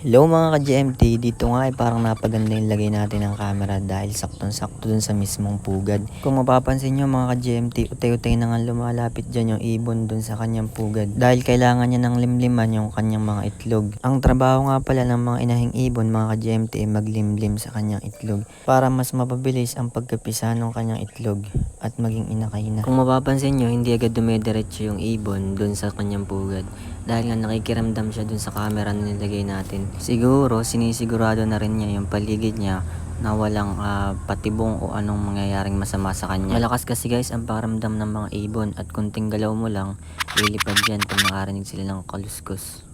Hello mga ka-GMT, dito nga ay parang napaganda yung lagay natin ng camera dahil saktong-sakto dun sa mismong pugad. Kung mapapansin nyo mga ka-GMT, utay-utay na nga lumalapit dyan yung ibon dun sa kanyang pugad dahil kailangan niya ng limliman yung kanyang mga itlog. Ang trabaho nga pala ng mga inahing ibon mga ka-GMT ay maglimlim sa kanyang itlog para mas mapabilis ang pagkapisa ng kanyang itlog at maging inakay na. Kung mapapansin nyo, hindi agad dumediretso yung ibon dun sa kanyang pugad dahil nga nakikiramdam siya dun sa camera na nilagay natin. Siguro, sinisigurado na rin niya yung paligid niya na walang ah, patibong o anong mangyayaring masama sa kanya. Malakas kasi guys ang pakiramdam ng mga ibon at kunting galaw mo lang, lilipad yan pag nakarinig sila ng kaluskos.